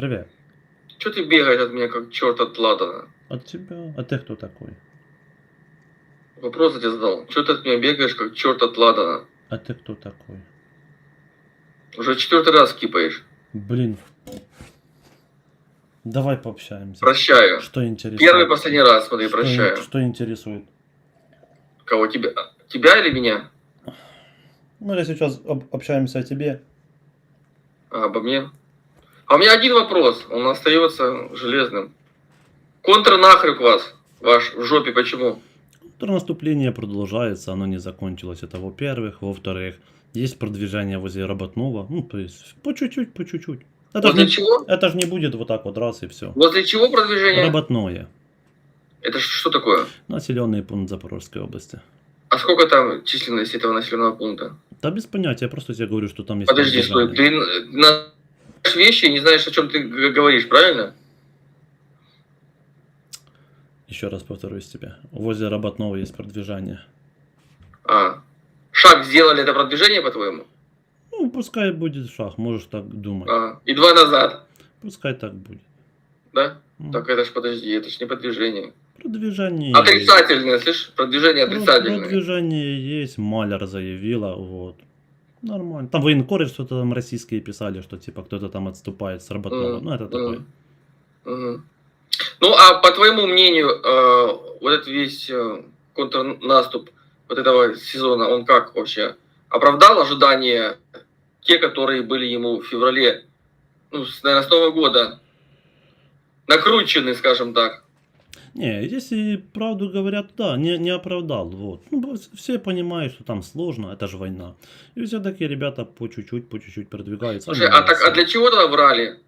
Привет. Че ты бегаешь от меня, как черт от Ладана? От тебя? А ты кто такой? Вопрос я тебе задал. Че ты от меня бегаешь, как черт от Ладана? А ты кто такой? Уже четвертый раз кипаешь. Блин. Давай пообщаемся. Прощаю. Что интересует? Первый последний раз, смотри, Что- прощаю. Что интересует? Кого тебя? Тебя или меня? Мы же сейчас об- общаемся о тебе. А, обо мне? А у меня один вопрос. Он остается железным. Контрнахрюк вас. Ваш в жопе почему? Наступление продолжается, оно не закончилось. Это во-первых. Во-вторых, есть продвижение возле Работного. Ну, то есть, по чуть-чуть, по чуть-чуть. Это Возле не, чего? это ж не будет вот так вот раз и все. Возле чего продвижение? Работное. Это что такое? Населенный пункт Запорожской области. А сколько там численность этого населенного пункта? Да без понятия, я просто тебе говорю, что там есть Подожди, стой, ты на вещи не знаешь, о чем ты говоришь, правильно? Еще раз повторюсь тебе. Возле Работного есть продвижение. А, шаг сделали это продвижение, по-твоему? Ну, пускай будет шаг, можешь так думать. А, и два назад, Пускай так будет. да? Ну, Так это ж подожди, это ж не продвижение. Продвижение Отрицательное, слышишь? Продвижение есть. отрицательное. Продвижение есть, Маляр заявила, вот. Нормально. Там военкоры что-то там российские писали, что типа кто-то там отступает с Работного. Мгм, Ну, это такое. Мгм. Ну, а по твоему мнению, э, вот этот весь э, контрнаступ вот этого сезона, он как вообще? Оправдал ожидания те, которые были ему в феврале, ну, с, наверное, с Нового года, накручены, скажем так? Не, если правду говорят, да, не, не оправдал. Вот. Ну, все понимают, что там сложно, это же война. И все-таки ребята по чуть-чуть, по чуть-чуть продвигаются. Слушай, а, так, а для чего тогда врали?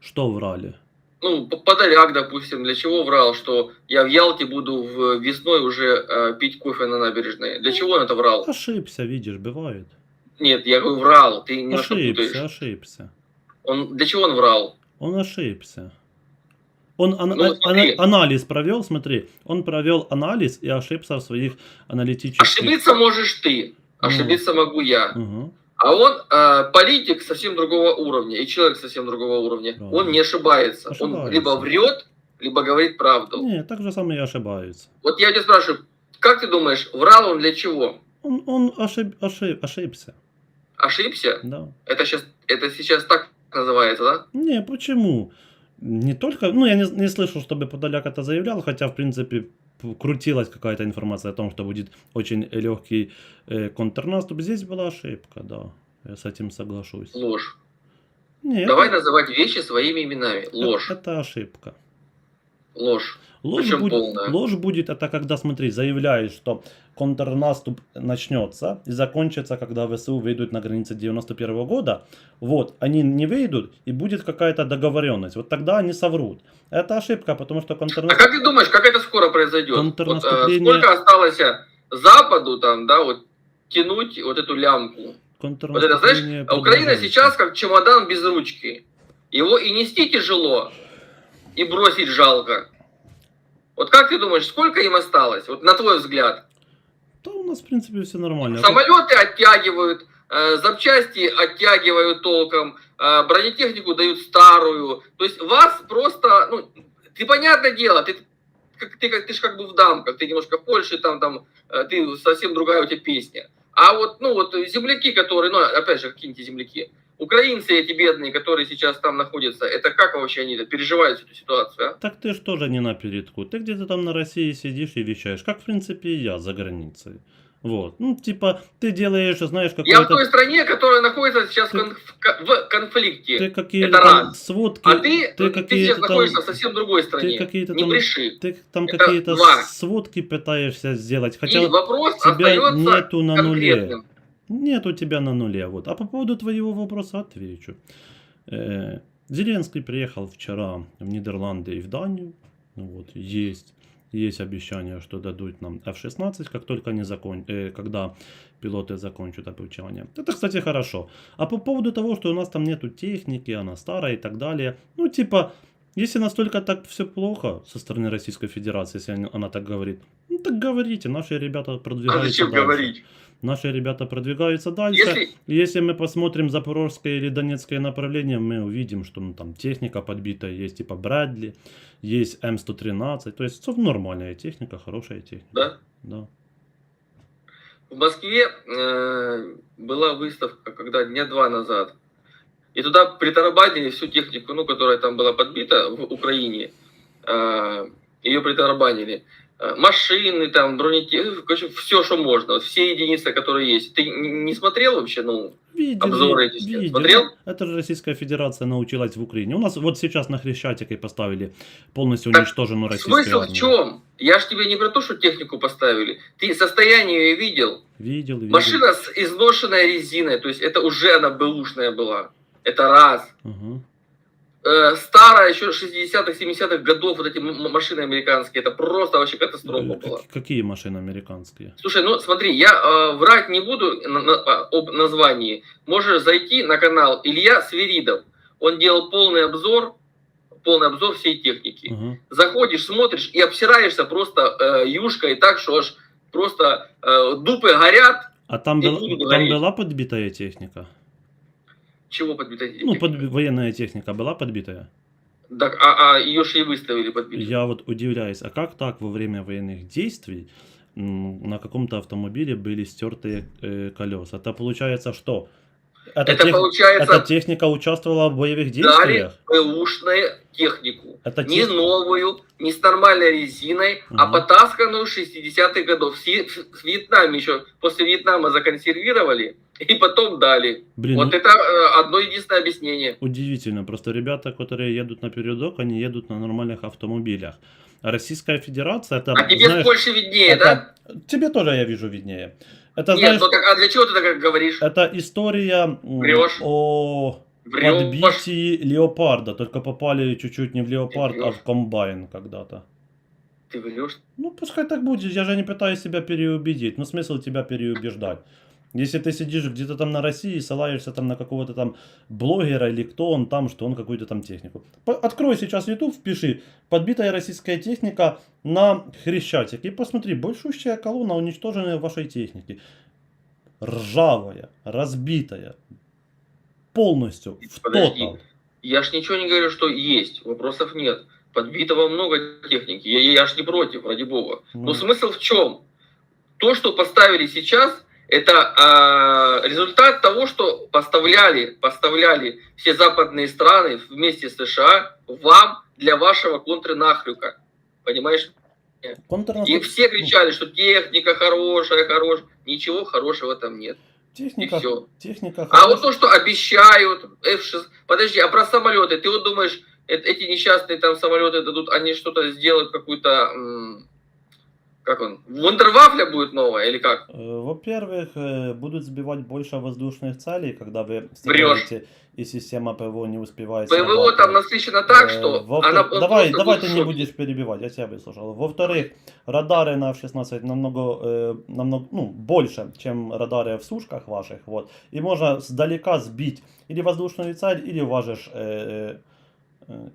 Что врали? Ну, Подоляк, допустим, для чего врал, что я в Ялте буду в весной уже э, пить кофе на набережной? Для чего он это врал? Ошибся, видишь, бывает. Нет, я говорю, врал, ты немножко Ошибся, путаешь. ошибся. Он, для чего он врал? Он ошибся. Он ана- Ну, анализ провел, смотри, он провел анализ и ошибся в своих аналитических... Ошибиться можешь ты, ошибиться могу я. Мгм. А он э, политик совсем другого уровня и человек совсем другого уровня. Правильно. Он не ошибается. Он Ошибается. либо врет, либо говорит правду. Не, так же самое и ошибаются. Вот я тебя спрашиваю, как ты думаешь, врал он для чего? Он, он ошиб, ошиб, ошибся, Ошибся? да. Это сейчас, это сейчас так называется, да? Не, почему? Не только, ну я не, не слышал, чтобы Подоляк это заявлял, хотя в принципе крутилась какая-то информация о том, что будет очень легкий э, контрнаступ. Здесь была ошибка, да. Я с этим соглашусь. Ложь. Не, Давай это, называть вещи своими именами. Ложь. это ошибка. Ложь. Ложь, Причем будет, полная. ложь будет это когда, смотри, заявляешь, что контрнаступ начнется и закончится, когда ВСУ выйдут на границы 91 года. Вот, они не выйдут, и будет какая-то договоренность. Вот тогда они соврут. Это ошибка, потому что А контрнаступ... как ты думаешь, как это скоро произойдет? Вот, э, Контрнаступление- сколько осталось э, Западу там, да, вот тянуть вот эту лямку? Вот это, знаешь, а Украина сейчас как чемодан без ручки. Его и нести тяжело, и бросить жалко. Вот как ты думаешь, сколько им осталось? Вот на твой взгляд. Да у нас, в принципе, все нормально. Самолеты оттягивают, э, запчасти оттягивают толком, э, бронетехнику дают старую. То есть вас просто, ну, ты понятное дело, ты как ты как ты ж как бы в дамках, ты немножко в Польше, там, там, э, ты совсем другая у тебя песня. А вот, ну, вот земляки, которые, ну, опять же, какие-нибудь земляки, украинцы эти бедные, которые сейчас там находятся, это как вообще они переживают эту ситуацию, а? Так ты ж тоже не на передку. Ты где-то там на России сидишь и вещаешь. Как, в принципе, и я за границей. Вот. Ну, типа, ты делаешь, знаешь, Я в какой-то... той стране, которая находится сейчас в Ты- в ко- в конфликте. Ты какие-то Это там раз. сводки... А ты, ты ты, сейчас там- находишься в совсем другой стране. Ты какие-то Не там... бреши. Ты там Это какие-то два. сводки пытаешься сделать. Хотя И вопрос тебя нету на нуле. Нет у тебя на нуле. Вот. А по поводу твоего вопроса отвечу. Э, Зеленский приехал вчера в Нидерланды и в Данию. Ну Вот, есть, есть обещание, что дадут нам F-16, как только они закон... э, когда пилоты закончат обучение. Это, кстати, хорошо. А по поводу того, что у нас там нету техники, она старая и так далее. Ну, типа, Если настолько так все плохо со стороны Российской Федерации, если она так говорит, ну так говорите, наши ребята А продвигаются зачем дальше. говорить? Наши ребята продвигаются дальше. Если, Если мы посмотрим запорожское или донецкое направление, мы увидим, что ну, там техника подбитая, есть типа Брэдли, есть М113, то есть нормальная техника, хорошая техника. да, Да. В Москве э, была выставка, когда дня два назад. И туда притарабанили всю технику, ну, которая там была подбита в Украине. Э, ее притарабанили. Э, машины, там, бронетехника, короче, все, что можно. Вот все единицы, которые есть. Ты не смотрел вообще, ну, Видел, Обзоры эти все видел. смотрел? Это же Российская Федерация научилась в Украине. У нас вот сейчас на Хрещатике поставили полностью Так уничтоженную российскую смысл в армию. чем? Я ж тебе не про то, что технику поставили. Ты состояние ее видел. Видел, видел. Машина с изношенной резиной, то есть это уже она бэушная была. Это раз. Э, старая еще 60-х, 70-х годов вот эти машины американские, это просто вообще катастрофа Э, была. как- Какие машины американские? Слушай, ну смотри, я э, врать не буду на- на- а, об названии. Можешь зайти на канал Илья Свиридов. Он делал полный обзор, полный обзор всей техники. Ага. Заходишь, смотришь и обсираешься просто э, юшкой так, что аж просто э, дупы горят. А там, Не был- буду там была подбитая техника? Чего подбита Ну, под, военная техника была подбитая? Так, а, а ее же и выставили подбитую. Я вот удивляюсь, а как так во время военных действий на каком-то автомобиле были стертые э, колеса? Это получается что? Эта, Это тех- получается эта техника участвовала в боевых дали действиях? бэушную технику. Это Не тех- новую, не с нормальной резиной, а Мгм. потасканную 60-х годов. В, Си- в Вьетнаме еще после Вьетнама законсервировали и потом дали. Блин, вот ну, это э, одно единственное объяснение. удивительно. Просто ребята, которые едут на передок, они едут на нормальных автомобилях. А Российская Федерация, это, А тебе знаешь, с Польши виднее, это- да? тебе тоже я вижу виднее. Это, Нет, знаешь, ну так, а для чего ты так говоришь? это история Врешь. о Врешь. подбитии леопарда, только попали чуть-чуть не в леопард, а в комбайн когда-то. Ты врешь. Ну, пускай так будет, я же не пытаюсь себя переубедить. Ну, смысл тебя переубеждать. Если ты сидишь где-то там на России и ссылаешься там на какого-то там блогера или кто он там, что он какую-то там технику. Открой сейчас YouTube, впиши «Подбитая российская техника на Хрещатик» и посмотри, большущая колонна уничтоженной вашей техники. Ржавая, разбитая, полностью, в тотал. Я ж ничего не говорю, что есть. Вопросов нет. Подбитого много техники. Я, я ж не против, ради бога. Ну. Но смысл в чем? То, что поставили сейчас, это а, результат того, что поставляли, поставляли все западные страны вместе с США вам для вашего контрнахрюка. Понимаешь? И все кричали, что техника хорошая, хорошая. Ничего хорошего там нет. И Техника, все. техника А хорошая. вот то, что обещают, F6... Подожди, а про самолеты, ты вот думаешь, э- эти несчастные там самолеты дадут, они что-то сделают, какую-то, как он, Вундервафля будет новая или как? Э, Во-первых, э, будут сбивать больше воздушных целей, когда вы стреляете, и система ПВО не успевает ПВО срабатывать. там насыщена так, Э, что во-втор- она он Давай, давай ты не будешь перебивать, я тебя выслушал. Во-вторых, радары на F-16 намного, намного ну, больше, чем радары в сушках ваших. Вот. И можно сдалека сбить или воздушную цель, или важишь э, э, э,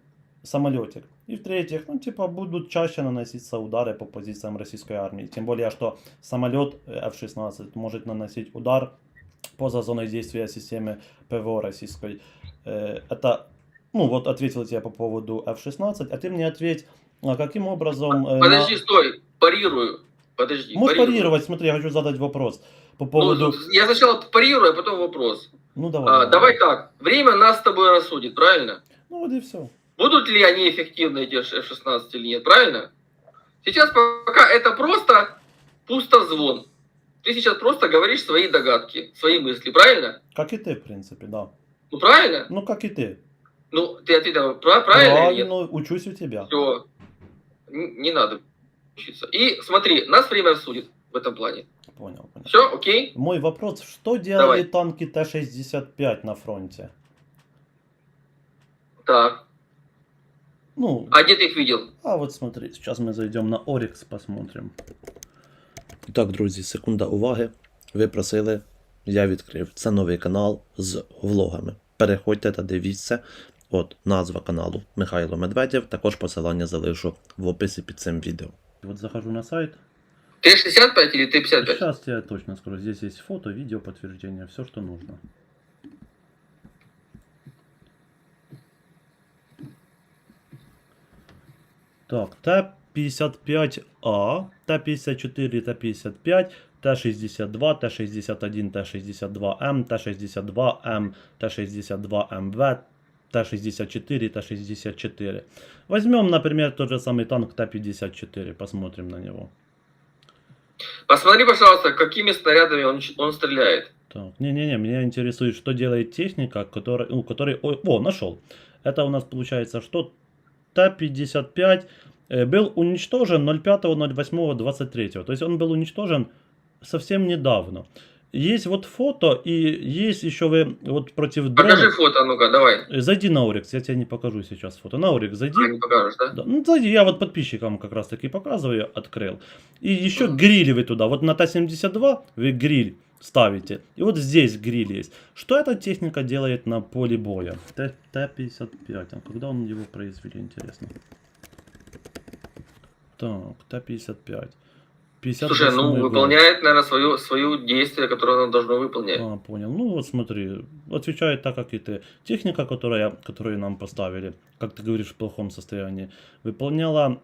самолетик. И в-третьих, ну, типа, будут чаще наноситься удары по позициям российской армии. Тем более, что самолет э, F-16 может наносить удар поза зоной действия системы ПВО российской. Э, Это, ну, вот ответил тебе по поводу F-16, а ты мне ответь, а каким образом... э, Подожди, на- стой, парирую. Подожди. Можешь парирую. парировать, смотри, я хочу задать вопрос. По Ну, поводу... я сначала парирую, а потом вопрос. Ну, давай. А, давай так, время нас с тобой рассудит, правильно? Ну, вот и все. Будут ли они эффективны, эти F-16 или нет, правильно? Сейчас пока это просто пустозвон. Ты сейчас просто говоришь свои догадки, свои мысли, правильно? Как и ты, в принципе, да. Ну правильно? Ну, как и ты. Ну, ты ответил пра- правильно или нет? Правильно, учусь у тебя. Все. Не надо учиться. И смотри, нас время судит в этом плане. Понял, понял. Все, окей? Мой вопрос, что делали Давай. танки Т-65 на фронте? Так. Ну, А где ты их видел? А вот смотри, сейчас ми зайдемо на Orix, посмотрим. Так, друзі, секунда уваги. Ви просили, я відкрив. Це новий канал з влогами. Переходьте та дивіться. От назва каналу Михайло Медведєв. Також посилання залишу в описі під цим відео. Вот захожу на сайт. Ты 65 или ты 55? Сейчас я точно скажу. Здесь есть фото, видео, подтверждение, все, что нужно. Так, Т-55А, Т-54, Т-55, Т-62, Т-61, Т-62М, Т-62М, Т-62МВ, Т-64, Т-64. Возьмем, например, тот же самый танк Т-54, посмотрим на него. Посмотри, пожалуйста, какими снарядами он, он стреляет. Так, не-не-не, меня интересует, что делает техника, которая, ну, который, ой, о, нашел. Это у нас получается, что Т-55 э, был уничтожен 05.08.23. То есть он был уничтожен совсем недавно. Есть вот фото и есть еще вы вот против дрона. Покажи фото, ну-ка, давай. Э, Зайди на Орикс, я тебе не покажу сейчас фото. На Орикс зайди. А, не покажешь, да? Да, ну, зайди, я вот подписчикам как раз таки показываю, открыл. И еще Мгм. гриль вы туда, вот на Т-72 вы гриль ставите. И вот здесь гриль есть. Что эта техника делает на поле боя? Т- Т-55, а когда он его произвели, интересно? Так, Т-55. 58 Слушай, ну год. выполняет, наверное, свое, свое действие, которое оно должно выполнять. А, понял. Ну вот смотри, отвечает так, как и ты. Техника, которая, которую нам поставили, как ты говоришь, в плохом состоянии, выполняла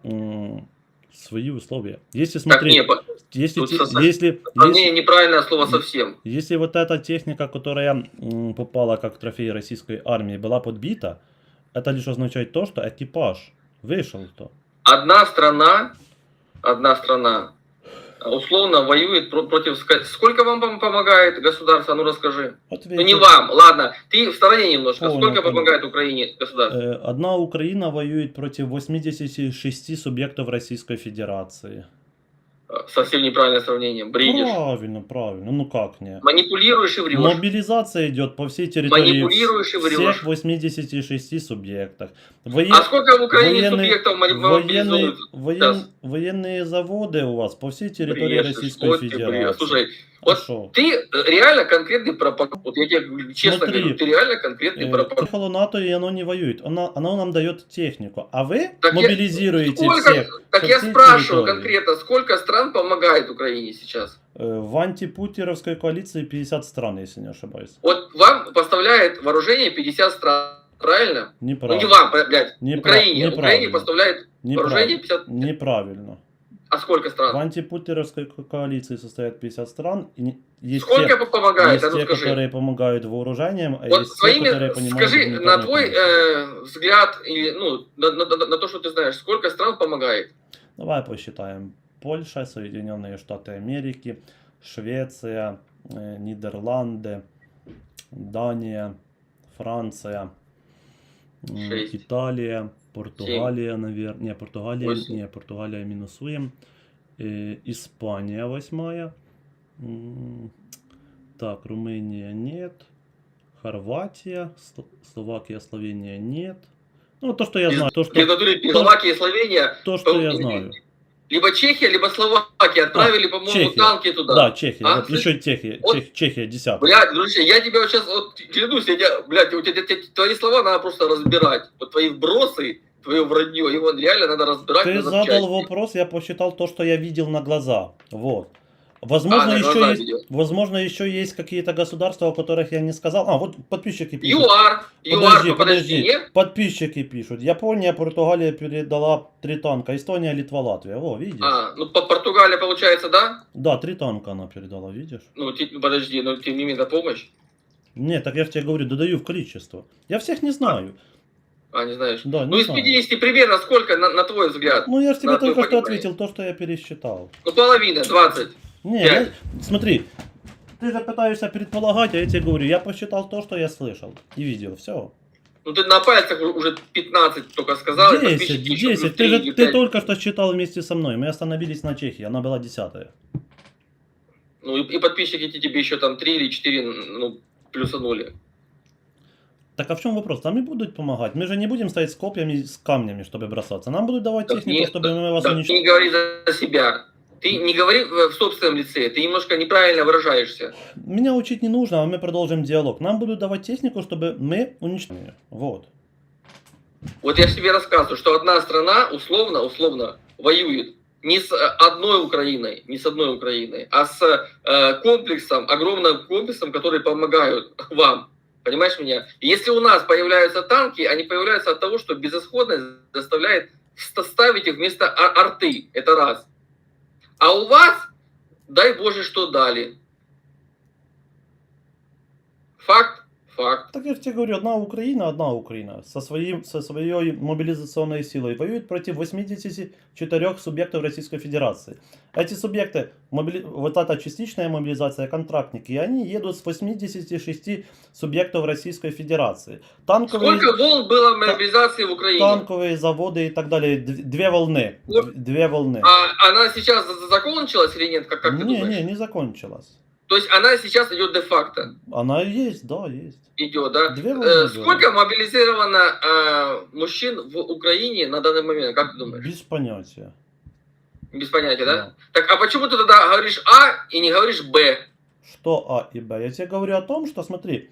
свои условия. Если так, смотри, не, если, те- со- если, если, неправильное слово совсем. если вот эта техника, которая попала как трофей российской армии, была подбита, это лишь означает то, что экипаж вышел-то. Одна страна, одна страна условно воюет про- против... Сколько вам пом- помогает государство? Ну расскажи. Ответь. Ну не вам, ладно. Ты в стороне немножко. Понял, Сколько понял. помогает Украине государство? Э, Одна Украина воюет против 86 субъектов Российской Федерации. Совсем неправильное сравнение. Бредишь. Правильно, правильно. Ну как не? Манипулируешь и врешь. Мобилизация идет по всей территории Манипулируешь и всех врешь. 86 субъектах. Воен- А сколько в Украине военные- субъектов мани- военные, мобилизуют? воен- военные заводы у вас по всей территории Брешешь, Российской Федерации. Слушай, вот ты э, реально конкретный пропаганд. Вот я тебе честно Смотри, говорю, ты реально конкретный Э, пропаганд. Приехало НАТО и оно не воюет. Оно, оно нам дает технику. А вы Так я- мобилизируете Сколько, всех так я спрашиваю территории. конкретно, сколько стран помогает Украине сейчас? Э, В антипутеровской коалиции 50 стран, если не ошибаюсь. Вот вам поставляет вооружение 50 стран, правильно? Ну не Неправильно. вам, блядь, Непра- Украине. неправильно. Украине поставляет вооружение Неправильно. 50... Неправильно. А сколько В стран? антипутеровской ко- коалиции состоят 50 стран. И есть Сколько те, помогает? есть А ну те, скажи. которые помогают вооружением, а Вот есть те, своими, которые понимают скажи, на твой э, взгляд, или, ну, на, на- на- на то, что ты знаешь, сколько стран помогает? Давай посчитаем. Польша, Соединенные Штаты Америки, Швеция, э, Нидерланды, Дания, Франция, Шесть. Италия, Португалия, наверное. Не, Португалия, Восемь. не, Португалия минусуем. Э, Испания восьмая. М, Так, Румыния нет. Хорватия, Сло- Словакия, Словения нет. Ну, то, что я знаю, то, что, натуре Словакия и Словения, то, что то- я знаю. Либо Чехия, либо Словакия отправили, по-моему, Чехия. танки туда. Да, Чехия. А? вот еще Чехия. Вот. Чех- Чехия 10. Блядь, друзья, я тебя вот сейчас, вот, клянусь, я тебя, блядь, у тебя, тебя- твои слова надо просто разбирать. Вот твои вбросы, твое вранье, его реально надо разбирать Ты на задал запчасти. вопрос, я посчитал то, что я видел на глаза. Вот. Возможно, А, еще есть, возможно, еще есть какие-то государства, о которых я не сказал. А, вот подписчики пишут. ЮАР, ЮАР, Подожди, ну, подожди, нет? Подписчики пишут. Япония, Португалия передала три танка. Эстония, Литва, Латвия. О, видишь? А, ну, по Португалия, получается, да? Да, три танка она передала, видишь? Ну, ти- подожди, ну, тем не менее, помощь. Нет, так я же тебе говорю, додаю в количество. Я всех не знаю. А, не знаешь. Да, Ну, не из знаю. 50 примерно сколько, на, на твой взгляд? Ну, я же тебе только что понимание. ответил то, что я пересчитал. Ну, половина, 20. Не, я- смотри, ты же пытаешься предполагать, а я тебе говорю, я посчитал то, что я слышал и видел, все. Ну, ты на пальцах уже 15 только сказал. и 10, подписчики еще 10, плюс ты, же, ты только что считал вместе со мной, мы остановились на Чехии, она была десятая. Ну, и, и подписчики тебе еще там 3 или 4, ну, плюсанули. Так а в чем вопрос? Нам и будут помогать. Мы же не будем стоять с копьями, с камнями, чтобы бросаться. Нам будут давать Так технику, нет, чтобы мы вас ты уничтожили. не говори за себя. Ты не говори в в собственном лице, ты немножко неправильно выражаешься. Меня учить не нужно, а мы продолжим диалог. Нам будут давать технику, чтобы мы уничтожили. Вот. Вот я же тебе рассказываю, что одна страна условно, условно воюет не с э, одной Украиной, не с одной Украиной, а с э, комплексом, огромным комплексом, которые помогают вам. Понимаешь меня? И если у нас появляются танки, они появляются от того, что безысходность заставляет ста- ставить их вместо ар- арты. Это раз. А у вас, дай Боже, что дали. Факт, факт. Так я же тебе говорю, одна Украина, одна Украина со, своим, со своей мобилизационной силой воюет против 84 субъектов Российской Федерации. Эти субъекты, мобили- вот эта частичная мобилизация, контрактники, они едут с 86 субъектов Российской Федерации. Танковые, Сколько волн было мобилизации в Украине? танковые заводы и так далее, две волны. Вот. Две волны. А она сейчас за- закончилась или нет? Как, как ты не, думаешь? не, не закончилась. То есть она сейчас идет де-факто. Она есть, да, есть. Идет, да? Две Э, сколько мобилизировано э, мужчин в Украине на данный момент? Как ты думаешь? Без понятия. Без понятия, да? Да. Так, а почему ты тогда говоришь А и не говоришь Б? Что А и Б? Я тебе говорю о том, что смотри,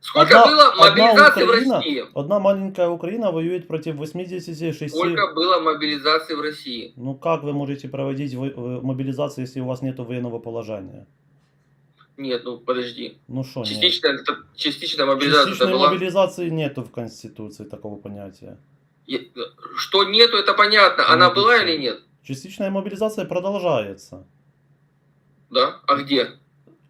Сколько Одна- было одна мобилизации в Украина- России? одна маленькая Украина воюет против 86... Сколько было мобилизации в России? Ну как вы можете проводить во- мобилизацию, если у вас нет военного положения? Нет, ну подожди. Ну что нет? Частичная, это- частичная мобилизация Частичной была. мобилизации нету в Конституции такого понятия. Что нету, это понятно. Она Ну, была или нет? Частичная мобилизация продолжается. Да? А где?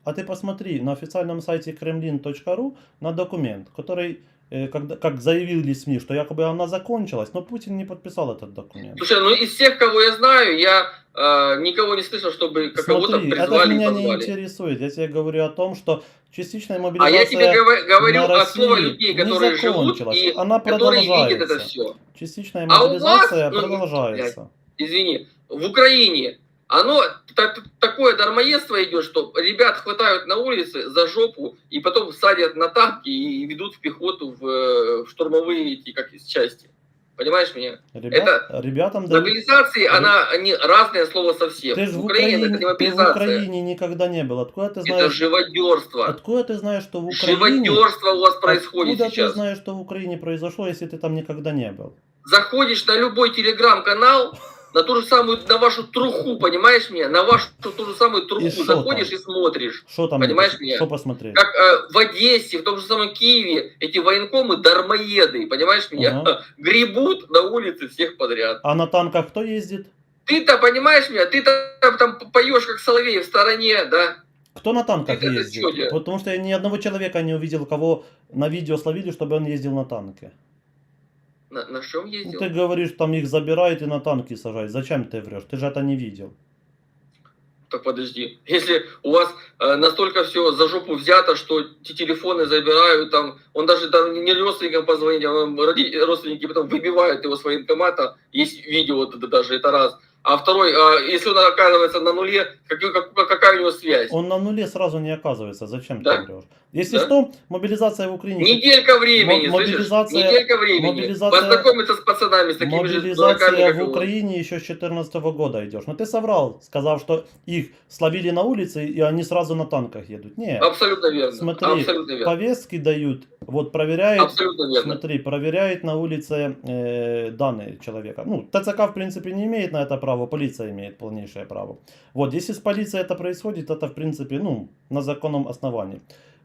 А ты посмотри на официальном сайте kremlin.ru на документ, который, когда, как заявили СМИ, что якобы она закончилась, но Путин не подписал этот документ. Слушай, ну из всех, кого я знаю, я э, никого не слышал, чтобы кого-то это призвали и меня не интересует. Я тебе говорю о том, что частичная А мобилизация я тебе говорю, России слова людей, которые живут и Она которые видят это продолжается. все. Частичная А мобилизация вас, ну, продолжается. Извини, в Украине оно та- та- такое дармоедство идет, что ребят хватают на улице за жопу и потом садят на танки и ведут в пехоту в, э, в штурмовые эти как из части. Понимаешь меня? Ребят, ребятам дают... Мобилизации, она они разное слово совсем. Ты в в Украине Украине, это не ты в мобилизация. Украине никогда не был. Откуда ты Это знаешь? живодерство. Откуда ты знаешь, что в Украине? Живодерство у вас происходит Откуда сейчас. ты знаешь, что в Украине произошло, если ты там никогда не был? заходишь на любой телеграм-канал, на ту же самую, на вашу труху, понимаешь меня? На вашу ту же самую труху И заходишь там? и смотришь. Что там? Понимаешь пос- меня? Что посмотреть? Как э, в Одессе, в том же самом Киеве, эти военкомы дармоеды, понимаешь меня? Ага. Гребут на улице всех подряд. А на танках кто ездит? Ты-то, понимаешь меня, ты-то там, там поешь как соловей в стороне, да? Кто на танках Это- это ездит? Потому что я ни одного человека не увидел, кого на видео словили, чтобы он ездил на танке. На, на чем ездил? ты говоришь, там их забирают и на танки сажают. Зачем ты врешь? Ты же это не видел. Так подожди, если у вас э, настолько все за жопу взято, что те телефоны забирают, там, он даже там не родственникам позвонит, а вам роди- родственники потом выбивают его с военкомата, есть видео вот это даже, это раз. А второй, а если он оказывается на нуле, как- как- какая у него связь? Он на нуле сразу не оказывается. Зачем Да? ты врешь? Если Да? что, мобилизация в Украине... Неделька времени, слышишь? мобилизация- Неделька времени. мобилизация- Познакомиться с пацанами, с такими же дураками, Мобилизация как в. Украине еще с 2014 года идешь. Но ты соврал, сказав, что их словили на улице, и они сразу на танках едут. Нет. Абсолютно верно. Смотри, Абсолютно верно. Повестки дают, вот проверяют, Абсолютно верно. смотри, проверяют на улице э, данные человека. Ну, ТЦК, в принципе, не имеет на это права, полиция имеет полнейшее право. Вот, если с полицией это происходит, это, в принципе, ну, на законном основании.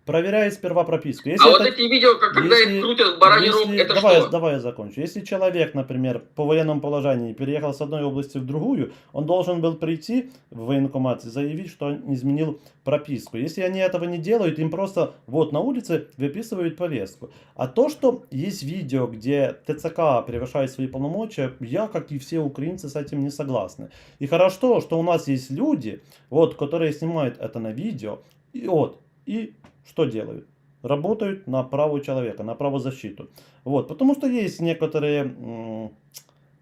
Проверяют сперва прописку. Если А вот это- эти видео, как, когда если- их крутят бараний рог, если- это давай, что? давай я закончу. Если человек, например, по военному положению переехал с одной области в другую, он должен был прийти в военкомат и заявить, что он изменил прописку. Если они этого не делают, им просто вот на улице выписывают повестку. А то, что есть видео, где ТЦК превышает свои полномочия, я, как и все украинцы, с этим не согласны. И хорошо, что у нас есть люди, вот, которые снимают это на видео, и вот, и что делают? Работают на право человека, на правозащиту. Вот, потому что есть некоторые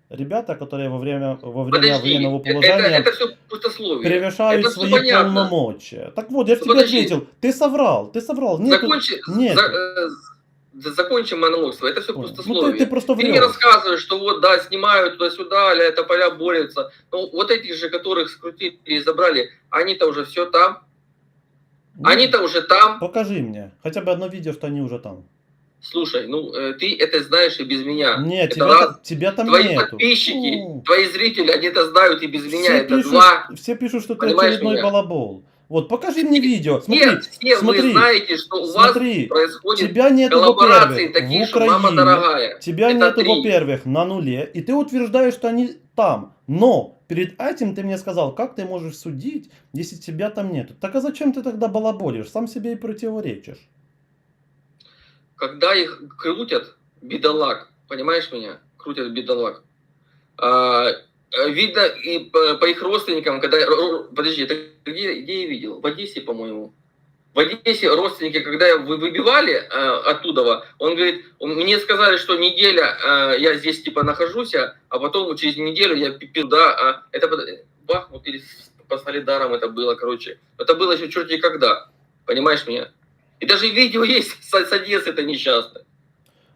ребята, которые во время, во время Подожди, военного это, положения это все пустословие. превышают это свои понятно. полномочия. Так вот, я же Ну, тебе ответил, ты соврал, ты соврал. Нет, Закончи, нет. за- э, за- закончим монолог свой. Это все ну пустословие. ты, ты просто Ты не врешь. рассказываешь, что вот, да, снимают туда-сюда, а это поля борются. Ну, вот этих же, которых скрутили и забрали, они-то уже все там. Ну, Они-то уже там. Покажи мне хотя бы одно видео, что они уже там. Слушай, ну э, ты это знаешь и без меня. Нет, это тебя, раз. тебя там Твои нету. подписчики, Ну. твои зрители, они это знают и без меня. Все это пишут, два. все пишут, что ты Понимаешь очередной меня? балабол. Вот, покажи мне видео. Смотри, Нет, все смотри, вы знаете, что у смотри, вас происходит тебя нету, коллаборации такие, в что мама Украине. дорогая. Тебя Это нету, три. во-первых, на нуле, и ты утверждаешь, что они там. Но перед этим ты мне сказал, как ты можешь судить, если тебя там нету. Так а зачем ты тогда балаболишь? Сам себе и противоречишь. Когда их крутят, бедолаг, понимаешь меня? Крутят бедолаг. А, видно и по, по их родственникам, когда... Подожди, это где, где я видел? В Одессе, по-моему. В Одессе родственники, когда вы выбивали э, оттуда, он говорит, мне сказали, что неделя э, я здесь типа нахожусь, а потом через неделю я пипил, да, а это Бахмут или по Солидарам это было, короче. Это было еще черти когда, понимаешь меня? И даже видео есть с, с Одессы это несчастно.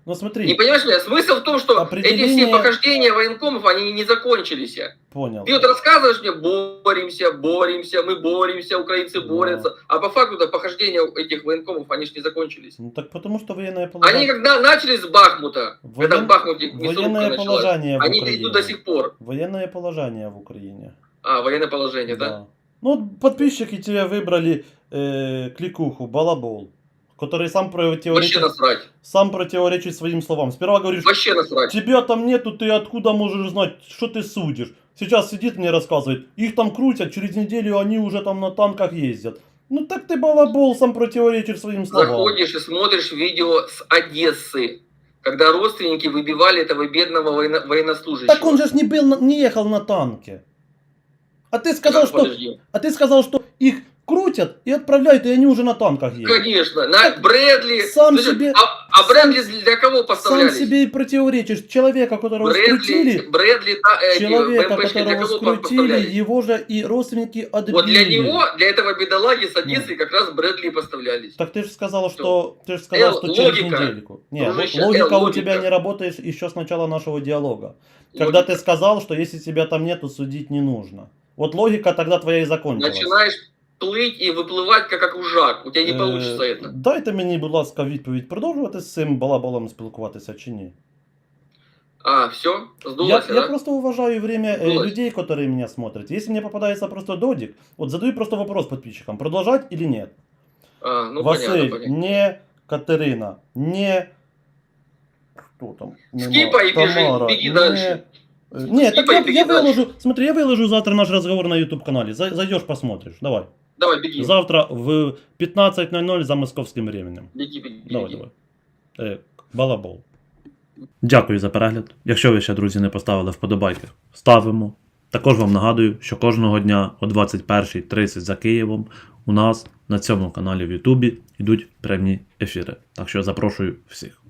Ну Не смотри, понимаешь меня? Смысл в том, что эти Определение- все похождения военкомов, они не закончились. понял. Ты вот рассказываешь мне, боремся, боремся, мы боремся, украинцы Да. борются. А по факту-то похождения этих военкомов, они же не закончились. Ну так потому что военное Они положение... когда начали с Бахмута, Воен- когда в Бахмуте Военное началась, положение в они идут до сих пор. Военное положение в Украине. А, военное положение, да? Ну вот подписчики тебе выбрали э, кликуху, балабол, который сам противоречит, сам противоречит своим словам. Сперва говоришь, Вообще насрать. тебя там нету, ты откуда можешь знать, что ты судишь? Сейчас сидит мне рассказывает, их там крутят, через неделю они уже там на танках ездят. Ну так ты балабол, сам противоречишь своим словам. Заходишь и смотришь видео с Одессы, когда родственники выбивали этого бедного военно- военнослужащего. Так он же не, был, не ехал на танке. А ты сказал, Как, что, подожди. а ты сказал, что их крутят и отправляют, и они уже на танках ездят. Конечно, на Брэдли. Сам Слушай, себе- А, а Брэдли для кого Сам поставлялись? себе и противоречишь. Человека, которого Брэдли, скрутили, Брэдли, да, эти, человека, которого скрутили, его же и родственники отбили. Вот для него, для этого бедолаги с Одессы как раз Брэдли поставлялись. Так ты же сказал, что ты же сказал, Эл, что через логика. недельку. Не, Дружище, логика Эл, у логика. тебя не работает еще с начала нашего диалога. Когда Вот ты сказал, что если тебя там нету, судить не нужно. Вот логика тогда твоя и закончилась. начинаешь плыть и выплывать как окужак. У тебя не Е, получится это. Дайте мені, будь ласка, відповідь, продовжувати з цим балаболом спілкуватися чи ні? А, все, Я, сдулось, я да? просто уважаю время э, Сдулось. людей, которые меня смотрят. Если мне попадается просто додик, вот задаю просто вопрос подписчикам, продолжать или нет? А, ну Василь, понятно, понятно. не Катерина, не... Кто там? Нема. Скипай и бежи, Тамара, беги не- дальше. Э, Нет, так Скипай я, и беги я дальше. выложу, смотри, я выложу завтра наш разговор на YouTube канале. Зайдешь, посмотришь. Давай. Давай, беги. Завтра в 15.00 за московським временем. Беги, беги, Давай, беги. давай. Е, балабол. Дякую за перегляд. Якщо ви ще, друзі, не поставили вподобайки, ставимо. Також вам нагадую, що кожного дня о 21.30 за Києвом у нас на цьому каналі в Ютубі йдуть прямі ефіри. Так що запрошую всіх.